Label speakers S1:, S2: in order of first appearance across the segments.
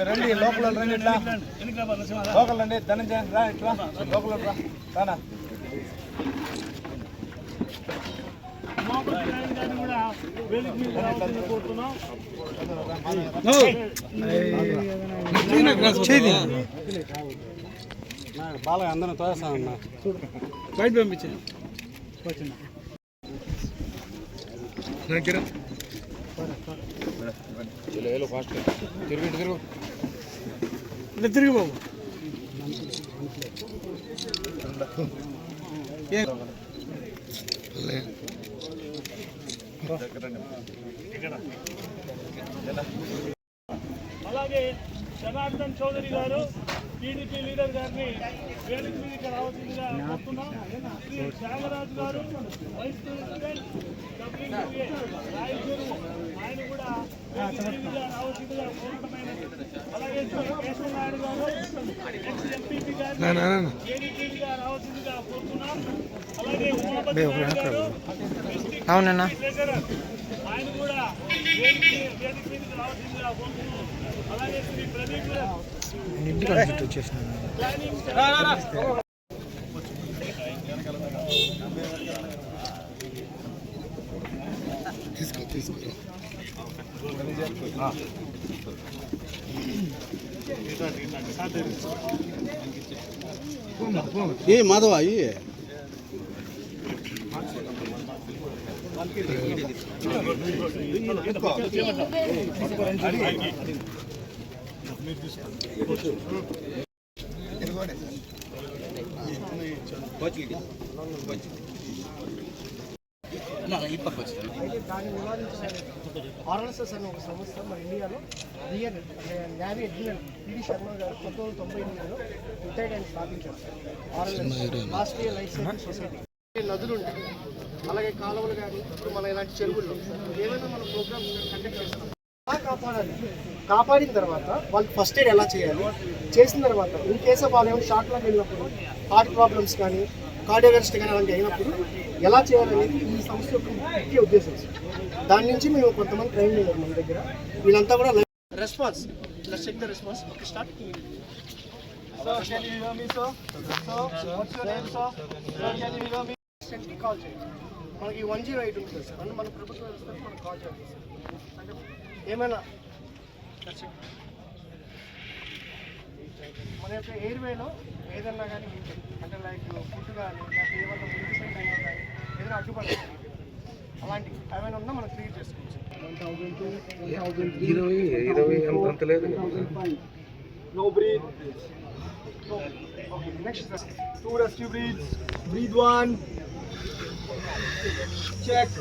S1: రండి లోపల రండి ఇట్లా. లోకల్ రండి ధనంజయన్ రా ఇట్లా. లోపల రా రానా?
S2: బాగా అందరం తోస్తామన్నా
S1: బయట పంపించే తిరిగి బాబు.
S3: అలాగే జనార్దన్ చౌదరి గారు టీడీపీ లీడర్ గారిని వేదిక మీదకి రావాల్సిందిగా కోరుతున్నాం. శ్రీ త్యాగరాజు గారు వైస్ ప్రెసిడెంట్ రాయచూరు. ఆయన కూడా అలాగే గారు ఎక్స్ ఎంపీపీ కోరుతున్నాం. అలాగే ఉమాపతి గారు
S4: అవునన్నా
S3: ఆయన కూడా వేదిక మీదకి కోరుతున్నాం. అలాగే శ్రీ ప్రదీప్
S4: వచ్చేసినాను
S3: ప్లానింగ్
S2: ఏ మాధవ అయ్యి
S5: ఆర్ఎల్ఎస్ఎస్ అనే ఒక సంస్థ మన ఇండియాలో రియల్ అంటే నేవీ అడ్మిరల్ పిడి శర్మ గారు పంతొమ్మిది వందల తొంభై ఎనిమిదిలో రిటైర్డ్ ఆయన స్థాపించారు. RLS Rashtriya life saving society. నదులు ఉంటాయి. అలాగే కాలువలు కానీ ఇప్పుడు మన ఇలాంటి చెరువుల్లో ఏమైనా మనం ప్రోగ్రామ్స్ కండక్ట్ చేస్తాం. ఎలా కాపాడాలి? కాపాడిన తర్వాత వాళ్ళకి ఫస్ట్ ఎయిడ్ ఎలా చేయాలి? చేసిన తర్వాత ఇన్ కేస్ వాళ్ళు ఏమైనా షార్ట్లోకి వెళ్ళినప్పుడు హార్ట్ ప్రాబ్లమ్స్ కానీ కార్డియోగరిస్ట్ కానీ అలాంటి అయినప్పుడు ఎలా చేయాలనేది ఈ సంస్థ యొక్క ముఖ్య ఉద్దేశం. దాని నుంచి మేము కొంతమంది ట్రైన్ అయ్యారు మన దగ్గర. వీళ్ళంతా కూడా response. Let's check the response. Okay start. Call చేయండి. మనకి వన్ జీరో ఎయిట్ ఉంటుంది సార్ అంటే మన ప్రభుత్వ కాల్ చేయాలి అంటే ఏమైనా. మన యొక్క ఎయిర్వేలో ఏదన్నా కానీ అంటే లైక్ ఫుడ్ కానీ లేకపోతే ఏమన్నా మెడిసిన్ కానీ ఏదైనా అడ్డుపడి అలాంటి ఏమైనా ఉన్నా మనం క్లియర్ చేసుకోవచ్చు.
S1: ఇరవై ఇరవై అంత లేదు
S5: no breath next two rescue breath one check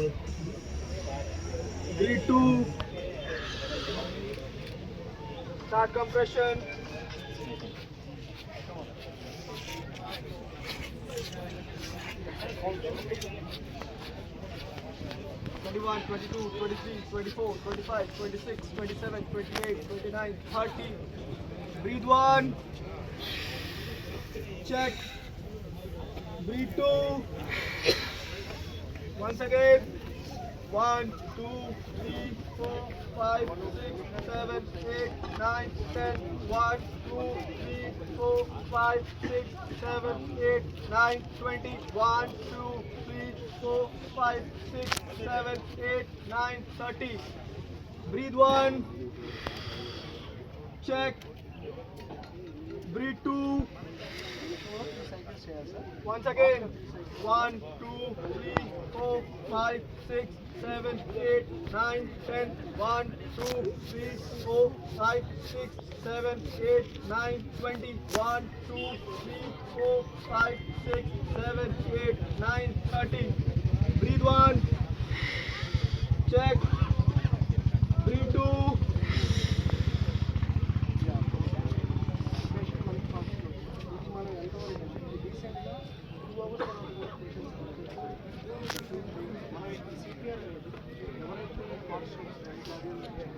S5: breath two start compression 21, 22, 23, 24, 25, 26, 27, 28, 29, 30. Breathe one. Check. Breathe two. Once again. 1, 2, 3, 4, 5, 6, 7, 8, 9, 10, 1, 2, 3, 4, 5, 6, 7, 8, 9, 20, 1, 2, 3, 4, 5, 6, 7, 8, 9, 30. Breathe one. Check. Breathe two. Once again. 1, 2, 3, 4, 5, 6, 7, 8, 9, 10, 1, 2, 3, 4, 5, 6, 7, 8, 9, 20, 1, 2, 3, 4, 5, 6, 7, 8, 9, 30. Breathe one. Check. Breathe two.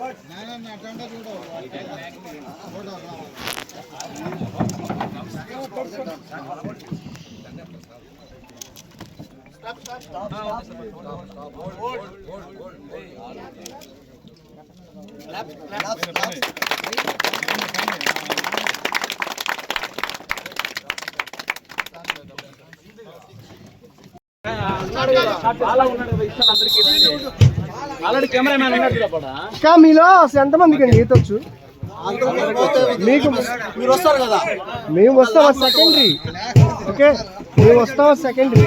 S4: అన్న ఇష్టం అందరికీ.
S6: ఇంకా మీలో అసలు ఎంతమందికి అండి? ఈతొచ్చు? మీకు
S2: మీరు వస్తారు కదా.
S6: మేము వస్తాం సెకండరీ ఓకే? మేము వస్తాం సెకండరీ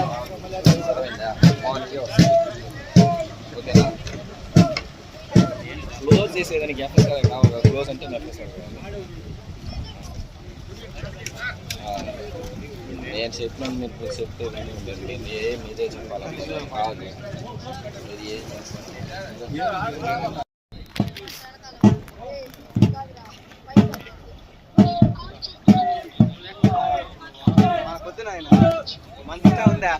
S7: క్లోజ్ చేసేదానికి ఎఫ్ఎస్ఆర్ కావాలి క్లోజ్ అంటే ఎఫ్ఎస్ఆర్ నేను చెప్పినాను మీరు చెప్తే విని ఏ మీదే చెప్పాలనుకున్నాను కాదు. మీరు ఏం చేస్తారు
S6: ఉందా?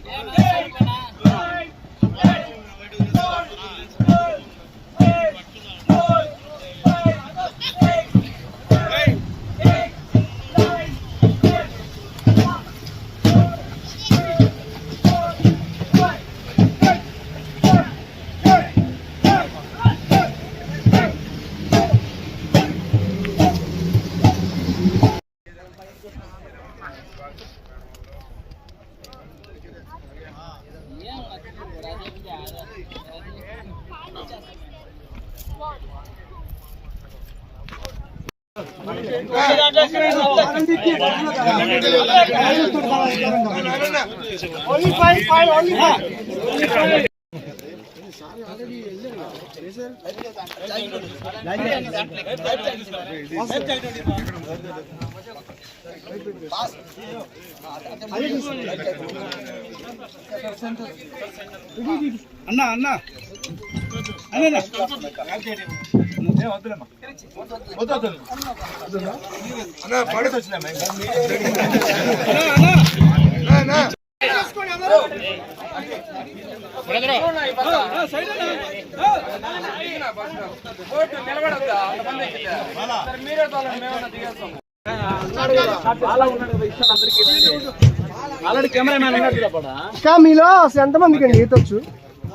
S6: ఫైవ్ ఫైవ్ ఓన్లీ ఫైవ్
S2: అన్న అన్న
S1: ఏ వద్దులేమ్మా. వద్దు, వద్దు. అన్న, పడేసి
S6: మీలో ఎంతమందికి ఈతొచ్చు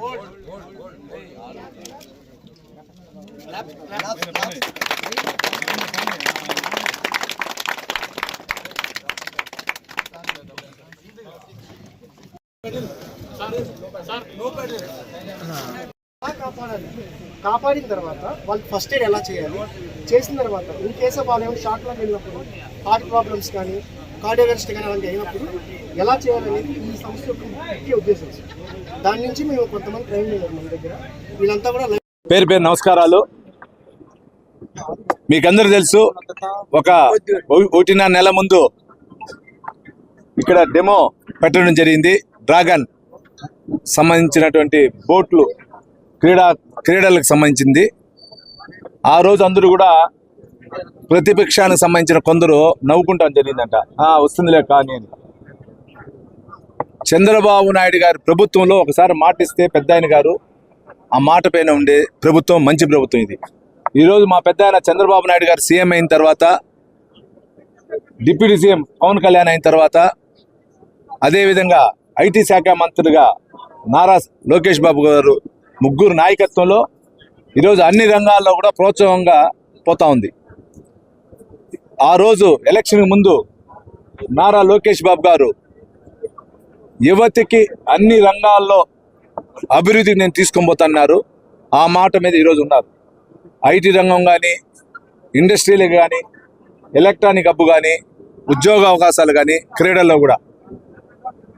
S6: ఓకే.
S5: ఎలా కాపాడాలి కాపాడిన తర్వాత వాళ్ళు ఫస్ట్ ఎయిడ్ ఎలా చేయాలి? చేసిన తర్వాత ఇన్ కేసు వాళ్ళు ఏమైనా షార్ట్లో వెళ్ళినప్పుడు హార్ట్ ప్రాబ్లమ్స్ కానీ కార్డియోగెస్ట్ కానీ అలాంటి అయినప్పుడు ఎలా చేయాలనేది ఈ సంస్థ యొక్క ముఖ్య ఉద్దేశం. దాని నుంచి మేము కొంతమంది ట్రైన్ మన దగ్గర. వీళ్ళంతా కూడా
S1: పేరు పేరు నమస్కారాలు. మీకందరూ తెలుసు ఒక ఒకటిన్నర నెల ముందు ఇక్కడ డెమో పెట్టడం జరిగింది. డ్రాగన్ సంబంధించినటువంటి బోట్లు క్రీడా క్రీడలకు సంబంధించింది. ఆ రోజు అందరూ కూడా ప్రతిపక్షానికి సంబంధించిన కొందరు నవ్వుకుంటాం జరిగిందంట. వస్తుందిలే కానీ అని." చంద్రబాబు నాయుడు గారి ప్రభుత్వంలో ఒకసారి మాటిస్తే పెద్ద ఆయన గారు ఆ మాట పైన ఉండే ప్రభుత్వం మంచి ప్రభుత్వం ఇది. ఈరోజు మా పెద్ద ఆయన చంద్రబాబు నాయుడు గారు సీఎం అయిన తర్వాత డిప్యూటీ సీఎం పవన్ కళ్యాణ్ అయిన తర్వాత అదేవిధంగా ఐటీ శాఖ మంత్రిగా నారా లోకేష్ బాబు గారు ముగ్గురు నాయకత్వంలో ఈరోజు అన్ని రంగాల్లో కూడా ప్రోత్సాహంగా పోతా ఉంది. ఆ రోజు ఎలక్షన్ ముందు నారా లోకేష్ బాబు గారు యువతికి అన్ని రంగాల్లో అభివృద్ధికి నేను తీసుకొని పోతున్నారు. ఆ మాట మీద ఈరోజు ఉన్నారు. ఐటీ రంగం కానీ ఇండస్ట్రీలు కానీ ఎలక్ట్రానిక్ హబ్బు కానీ ఉద్యోగ అవకాశాలు కానీ క్రీడల్లో కూడా.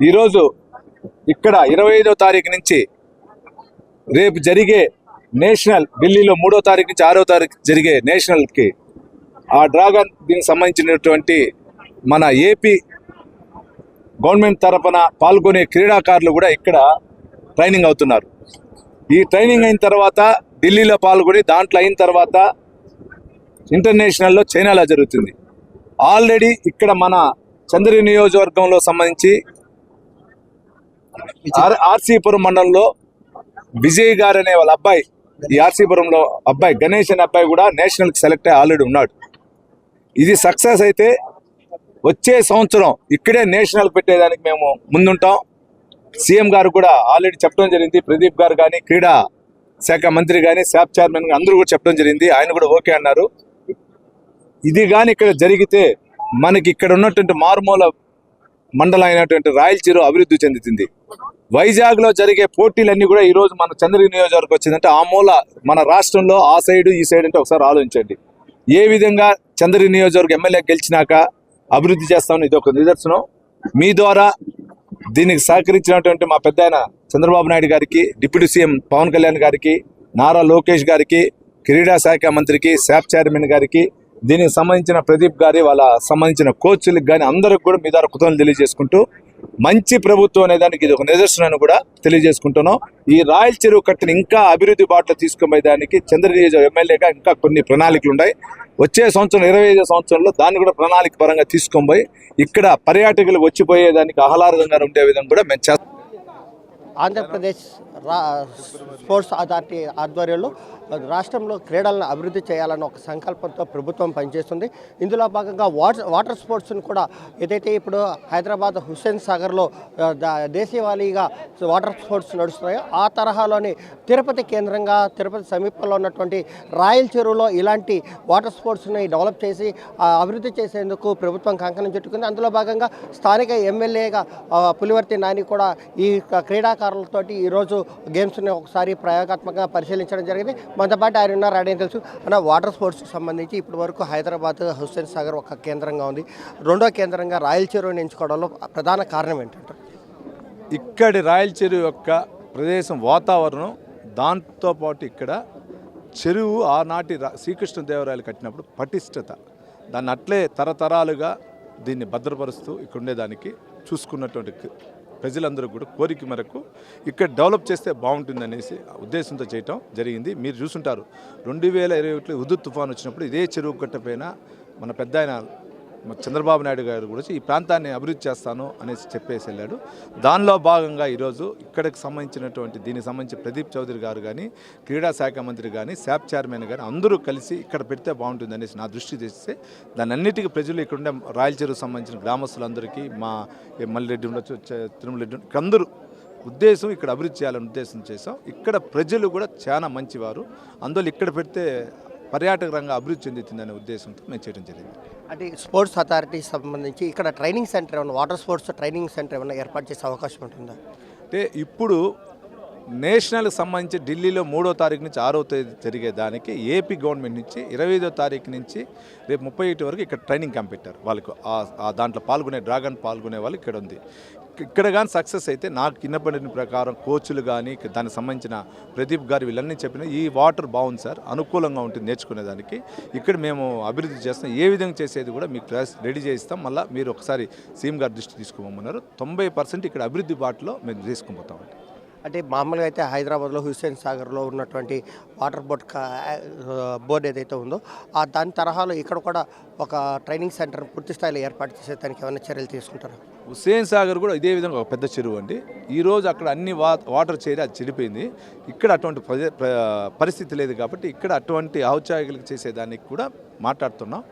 S1: ఈరోజు ఇక్కడ ఇరవై ఐదో తారీఖు నుంచి రేపు జరిగే నేషనల్ ఢిల్లీలో మూడో తారీఖు నుంచి ఆరో తారీఖు జరిగే నేషనల్కి ఆ డ్రాగన్ దీనికి సంబంధించినటువంటి మన ఏపీ గవర్నమెంట్ తరపున పాల్గొనే క్రీడాకారులు కూడా ఇక్కడ ట్రైనింగ్ అవుతున్నారు. ఈ ట్రైనింగ్ అయిన తర్వాత ఢిల్లీలో పాల్గొని దాంట్లో అయిన తర్వాత ఇంటర్నేషనల్లో చైనాలో జరుగుతుంది. ఆల్రెడీ ఇక్కడ మన చంద్రి నియోజకవర్గంలో సంబంధించి ఆర్ ఆర్సీపురం మండలంలో విజయ్ గారు అనే వాళ్ళ అబ్బాయి ఈ ఆర్సీపురంలో అబ్బాయి గణేష్ అనే అబ్బాయి కూడా నేషనల్కి సెలెక్ట్ అయ్యి ఆల్రెడీ ఉన్నాడు. ఇది సక్సెస్ అయితే వచ్చే సంవత్సరం ఇక్కడే నేషనల్ పెట్టేదానికి మేము ముందుంటాం. సీఎం గారు కూడా ఆల్రెడీ చెప్పడం జరిగింది ప్రదీప్ గారు కానీ క్రీడా శాఖ మంత్రి కానీ శాప్ చైర్మన్ అందరూ కూడా చెప్పడం జరిగింది ఆయన కూడా ఓకే అన్నారు. ఇది కానీ ఇక్కడ జరిగితే మనకి ఇక్కడ ఉన్నటువంటి మారుమూల మండలం అయినటువంటి రాయలచీరు అభివృద్ధి చెందుతుంది. వైజాగ్లో జరిగే పోటీలన్నీ కూడా ఈ రోజు మన చంద్రగిరి నియోజకవర్గం వచ్చిందంటే ఆ మూల మన రాష్ట్రంలో ఆ సైడ్ ఈ సైడ్ అంటే ఒకసారి ఆలోచించండి. ఏ విధంగా చంద్రగిరి నియోజకవర్గం ఎమ్మెల్యే గెలిచినాక అభివృద్ధి చేస్తామని ఇది ఒక నిదర్శనం. మీ ద్వారా దీనికి సహకరించినటువంటి మా పెద్ద చంద్రబాబు నాయుడు గారికి డిప్యూటీ సీఎం పవన్ కళ్యాణ్ గారికి నారా లోకేష్ గారికి క్రీడా శాఖ మంత్రికి శాప్ చైర్మన్ గారికి దీనికి సంబంధించిన ప్రదీప్ గారి వాళ్ళ సంబంధించిన కోచ్లకు కానీ అందరికి కూడా మీ ద్వారా కృతజ్ఞతలు తెలియజేసుకుంటూ మంచి ప్రభుత్వం అనే దానికి ఇది ఒక నిదర్శనాన్ని కూడా తెలియజేసుకుంటున్నాం. ఈ రాయల్ చెరువు కట్టిన ఇంకా అభివృద్ధి బాటలో తీసుకుపోయే దానికి చంద్ర ఎమ్మెల్యేగా ఇంకా కొన్ని ప్రణాళికలు ఉన్నాయి. వచ్చే సంవత్సరం ఇరవై ఐదో సంవత్సరంలో దాన్ని కూడా ప్రణాళిక పరంగా తీసుకొని పోయి ఇక్కడ పర్యాటకులు వచ్చిపోయేదానికి ఆహ్లాదంగా ఉండే విధంగా కూడా మేము చేస్తాం.
S5: ఆంధ్రప్రదేశ్ రా స్పోర్ట్స్ అథారిటీ ఆధ్వర్యంలో రాష్ట్రంలో క్రీడలను అభివృద్ధి చేయాలన్న ఒక సంకల్పంతో ప్రభుత్వం పనిచేస్తుంది. ఇందులో భాగంగా వాటర్ వాటర్ స్పోర్ట్స్ను కూడా ఏదైతే ఇప్పుడు హైదరాబాద్ హుస్సేన్ సాగర్లో ఆ, దేశీయవాళీగా వాటర్ స్పోర్ట్స్ నడుస్తున్నాయో ఆ తరహాలోని తిరుపతి కేంద్రంగా తిరుపతి సమీపంలో ఉన్నటువంటి రాయల్ చెరువులో ఇలాంటి వాటర్ స్పోర్ట్స్ని డెవలప్ చేసి అభివృద్ధి చేసేందుకు ప్రభుత్వం కంకణం చుట్టుకుంది. అందులో భాగంగా స్థానిక ఎమ్మెల్యేగా పులివర్తి నాని కూడా ఈ క్రీడాకారు క్రీడాకారులతోటి ఈరోజు గేమ్స్ని ఒకసారి ప్రయోగాత్మకంగా పరిశీలించడం జరిగింది. మనతో పాటు ఆయన ఉన్నారు ఆయన తెలుసు? అన్న వాటర్ స్పోర్ట్స్కి సంబంధించి ఇప్పటి వరకు హైదరాబాద్ హుస్సేన్ సాగర్ ఒక కేంద్రంగా ఉంది. రెండో కేంద్రంగా రాయల్ చెరువుని ఎంచుకోవడంలో ప్రధాన కారణం ఏంటంటారు?
S1: ఇక్కడి రాయల చెరువు యొక్క ప్రదేశం వాతావరణం దాంతోపాటు ఇక్కడ చెరువు ఆనాటి శ్రీకృష్ణదేవరాయలు కట్టినప్పుడు పటిష్టత. దాన్ని అట్లే తరతరాలుగా దీన్ని భద్రపరుస్తూ ఇక్కడ ఉండేదానికి చూసుకున్నటువంటి ప్రజలందరూ కూడా కోరిక మేరకు ఇక్కడ డెవలప్ చేస్తే బాగుంటుంది అనేసి ఉద్దేశంతో చేయటం జరిగింది. మీరు చూసుంటారు. రెండు వేల ఇరవై ఒకటిలో ఉదు తుఫాన్ వచ్చినప్పుడు ఇదే చెరువు కట్టపైన మన పెద్ద ఆయన చంద్రబాబు నాయుడు గారు కూడా ఈ ప్రాంతాన్ని అభివృద్ధి చేస్తాను అనేసి చెప్పేసి వెళ్ళాడు. దానిలో భాగంగా ఈరోజు ఇక్కడికి సంబంధించినటువంటి దీనికి సంబంధించి ప్రదీప్ చౌదరి గారు కానీ క్రీడా శాఖ మంత్రి కానీ శాప్ చైర్మన్ కానీ అందరూ కలిసి ఇక్కడ పెడితే బాగుంటుంది అనేసి నా దృష్టి తెస్తే దాని అన్నిటికీ ప్రజలు ఇక్కడ ఉండే సంబంధించిన గ్రామస్తులందరికీ మా ఏ మల్లిరెడ్డి ఉండొచ్చు తిరుమల రెడ్డి అందరూ ఉద్దేశం ఇక్కడ అభివృద్ధి చేయాలని ఉద్దేశం చేసాం ఇక్కడ ప్రజలు కూడా చాలా మంచివారు. అందువల్ల ఇక్కడ పెడితే పర్యాటక రంగం అభివృద్ధి చెందుతుందనే ఉద్దేశంతో మేము చేయడం జరిగింది.
S8: అంటే స్పోర్ట్స్ అథారిటీ సంబంధించి ఇక్కడ ట్రైనింగ్ సెంటర్ ఏమైనా వాటర్ స్పోర్ట్స్ ట్రైనింగ్ సెంటర్ ఏమైనా ఏర్పాటు చేసే అవకాశం ఉంటుందా?
S1: అంటే ఇప్పుడు నేషనల్కి సంబంధించి ఢిల్లీలో మూడో తారీఖు నుంచి ఆరో తేదీ జరిగే దానికి ఏపీ గవర్నమెంట్ నుంచి ఇరవై ఐదో తారీఖు నుంచి రేపు ముప్పై ఒకటి వరకు ఇక్కడ ట్రైనింగ్ క్యాంప్ పెట్టారు. వాళ్ళకు ఆ దాంట్లో పాల్గొనే డ్రాగన్ పాల్గొనే వాళ్ళు ఇక్కడ ఉంది ఇక్కడ కానీ సక్సెస్ అయితే నాకు కిన్నపడిన ప్రకారం కోచ్లు కానీ దానికి సంబంధించిన ప్రదీప్ గారు వీళ్ళన్నీ చెప్పిన ఈ వాటర్ బాగుంది సార్ అనుకూలంగా ఉంటుంది నేర్చుకునేదానికి ఇక్కడ మేము అభివృద్ధి చేస్తాం ఏ విధంగా చేసేది కూడా మీకు రెడీ చేయిస్తాం. మళ్ళీ మీరు ఒకసారి సీఎం గారు దృష్టి తీసుకోమన్నారు తొంభై పర్సెంట్ ఇక్కడ అభివృద్ధి బాటలో మేము తీసుకుపోతామండి.
S8: అంటే మామూలుగా అయితే హైదరాబాద్లో హుస్సేన్ సాగర్లో ఉన్నటువంటి వాటర్ బోర్డ్ బోర్డు ఏదైతే ఉందో ఆ దాని తరహాలో ఇక్కడ కూడా ఒక ట్రైనింగ్ సెంటర్ పూర్తి స్థాయిలో ఏర్పాటు చేసే దానికి ఏమైనా చర్యలు తీసుకుంటారా?
S1: హుస్సేన్ సాగర్ కూడా ఇదే విధంగా ఒక పెద్ద చెరువు అండి. ఈరోజు అక్కడ అన్ని వా వాటర్ చేరి అది చెడిపోయింది. ఇక్కడ అటువంటి పరిస్థితి లేదు కాబట్టి ఇక్కడ అటువంటి ఔచాయికులకు చేసేదానికి కూడా మాట్లాడుతున్నాం.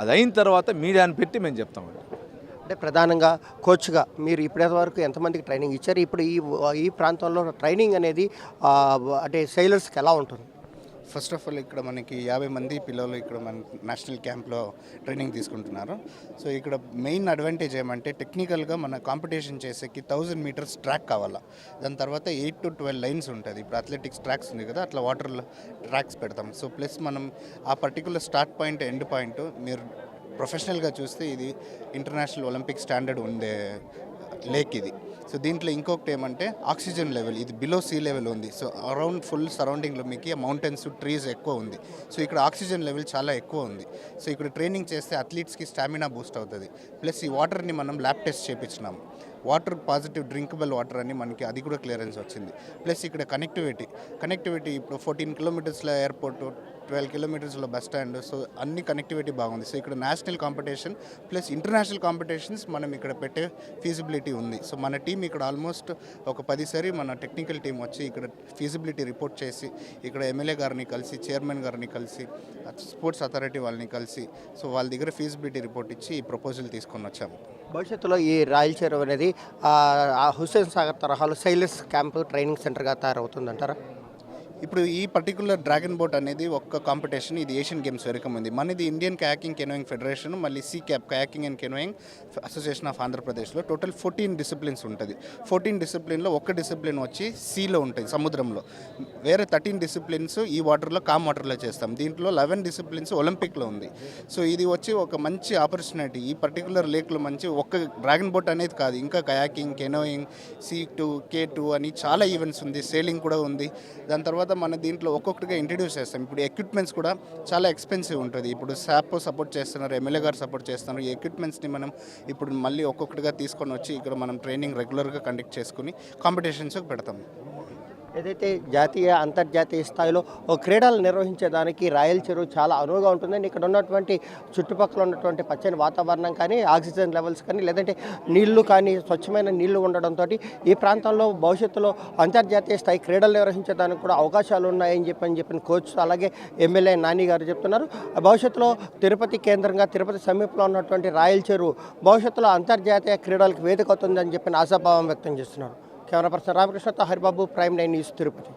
S1: అది అయిన తర్వాత మీడియాని పెట్టి మేము చెప్తామండి.
S8: అంటే ప్రధానంగా కోచ్గా మీరు ఇప్పటి వరకు ఎంతమందికి ట్రైనింగ్ ఇచ్చారు? ఇప్పుడు ఈ ఈ ప్రాంతంలో ట్రైనింగ్ అనేది అంటే సెయిలర్స్కి ఎలా ఉంటుంది?
S9: ఫస్ట్ ఆఫ్ ఆల్ ఇక్కడ మనకి యాభై మంది పిల్లలు ఇక్కడ మన నేషనల్ క్యాంప్లో ట్రైనింగ్ తీసుకుంటున్నారు. సో ఇక్కడ మెయిన్ అడ్వాంటేజ్ ఏమంటే టెక్నికల్గా మన కాంపిటీషన్ చేసేకి థౌజండ్ మీటర్స్ ట్రాక్ కావాలా. దాని తర్వాత ఎయిట్ టు ట్వెల్వ్ లైన్స్ ఉంటుంది. ఇప్పుడు అథ్లెటిక్స్ ట్రాక్స్ ఉంది కదా అట్లా వాటర్లో ట్రాక్స్ పెడతాం. సో ప్లస్ మనం ఆ particular start point end point మీరు ప్రొఫెషనల్గా చూస్తే ఇది ఇంటర్నేషనల్ ఒలింపిక్ స్టాండర్డ్ ఉండే లేక్ ఇది. సో దీంట్లో ఇంకొకటి ఏమంటే ఆక్సిజన్ లెవెల్ ఇది బిలో సీ లెవెల్ ఉంది. సో అరౌండ్ ఫుల్ సరౌండింగ్లో మీకు మౌంటైన్స్ ట్రీస్ ఎక్కువ ఉంది. సో ఇక్కడ ఆక్సిజన్ లెవెల్ చాలా ఎక్కువ ఉంది. సో ఇక్కడ ట్రైనింగ్ చేస్తే అథ్లీట్స్కి స్టామినా బూస్ట్ అవుతుంది. ప్లస్ ఈ వాటర్ని మనం ల్యాబ్ టెస్ట్ చేయించినాం వాటర్ పాజిటివ్ డ్రింకబుల్ వాటర్ అని మనకి అది కూడా క్లియరెన్స్ వచ్చింది. ప్లస్ ఇక్కడ కనెక్టివిటీ కనెక్టివిటీ ఇప్పుడు ఫోర్టీన్ కిలోమీటర్స్లో ఎయిర్పోర్ట్ ట్వెల్వ్ కిలోమీటర్స్లో బస్ స్టాండ్ సో అన్ని కనెక్టివిటీ బాగుంది. సో ఇక్కడ national competition plus international competitions మనం ఇక్కడ పెట్టే ఫీజిబిలిటీ ఉంది. సో మన టీం ఇక్కడ ఆల్మోస్ట్ ఒక పదిసారి మన టెక్నికల్ టీం వచ్చి ఇక్కడ ఫీజిబిలిటీ రిపోర్ట్ చేసి ఇక్కడ ఎమ్మెల్యే గారిని కలిసి చైర్మన్ గారిని కలిసి స్పోర్ట్స్ అథారిటీ వాళ్ళని కలిసి సో వాళ్ళ దగ్గర ఫీజిబిలిటీ రిపోర్ట్ ఇచ్చి ఈ ప్రపోజల్ తీసుకొని వచ్చాము.
S8: భవిష్యత్తులో ఈ రాయల్ చెరువు అనేది ఆ, హుస్సేన్ సాగర్ తరహాలో సైలెస్ క్యాంప్ ట్రైనింగ్ సెంటర్గా తయారవుతుందంటారా?
S9: ఇప్పుడు ఈ పర్టికులర్ డ్రాగన్ బోట్ అనేది ఒక్క కాంపిటీషన్ ఇది ఏషియన్ గేమ్స్ వరకు ఉంది. మనది ఇండియన్ కయాకింగ్ కెనోయింగ్ ఫెడరేషన్ మళ్ళీ C cap kayaking and canoeing association of ఆంధ్రప్రదేశ్లో టోటల్ ఫోర్టీన్ డిసిప్లిన్స్ ఉంటుంది. ఫోర్టీన్ డిసిప్లిన్లో ఒక్క డిసిప్లిన్ వచ్చి సీలో ఉంటుంది సముద్రంలో. వేరే థర్టీన్ డిసిప్లిన్స్ ఈ వాటర్లో కామ్ వాటర్లో చేస్తాం. దీంట్లో లెవెన్ డిసిప్లిన్స్ ఒలింపిక్లో ఉంది. సో ఇది వచ్చి ఒక మంచి ఆపర్చునిటీ ఈ పర్టికులర్ లేక్లో మంచి ఒక్క డ్రాగన్ బోట్ అనేది కాదు ఇంకా kayaking canoeing C two K two అని చాలా ఈవెంట్స్ ఉంది సేలింగ్ కూడా ఉంది. దాని తర్వాత మన దీంట్లో ఒక్కొక్కటిగా ఇంట్రడ్యూస్ చేస్తాం. ఇప్పుడు ఎక్విప్మెంట్స్ కూడా చాలా ఎక్స్పెన్సివ్ ఉంటుంది. ఇప్పుడు శాప్ సపోర్ట్ చేస్తున్నారు ఎమ్మెల్యే గారు సపోర్ట్ చేస్తున్నారు. ఈ ఎక్విప్మెంట్స్ని మనం ఇప్పుడు మళ్ళీ ఒక్కొక్కటిగా తీసుకొని వచ్చి ఇక్కడ మనం ట్రైనింగ్ రెగ్యులర్గా కండక్ట్ చేసుకుని కాంపిటీషన్స్కి పెడతాం.
S8: ఏదైతే జాతీయ అంతర్జాతీయ స్థాయిలో ఓ క్రీడలు నిర్వహించేదానికి రాయల్ చెరువు చాలా అనువుగా ఉంటుందని ఇక్కడ ఉన్నటువంటి చుట్టుపక్కల ఉన్నటువంటి పచ్చని వాతావరణం కానీ ఆక్సిజన్ లెవెల్స్ కానీ లేదంటే నీళ్ళు కానీ స్వచ్ఛమైన నీళ్ళు ఉండడంతో ఈ ప్రాంతంలో భవిష్యత్తులో అంతర్జాతీయ స్థాయి క్రీడలు నిర్వహించడానికి కూడా అవకాశాలు ఉన్నాయని చెప్పని చెప్పిన కోచ్ అలాగే ఎమ్మెల్యే నాని గారు చెప్తున్నారు. భవిష్యత్తులో తిరుపతి కేంద్రంగా తిరుపతి సమీపంలో ఉన్నటువంటి రాయల్ చెరువు భవిష్యత్తులో అంతర్జాతీయ క్రీడలకు వేదిక అవుతుందని చెప్పిన ఆశాభావం వ్యక్తం చేస్తున్నారు. Camera person రామకృష్ణతో Haribabu prime nine news Tirupati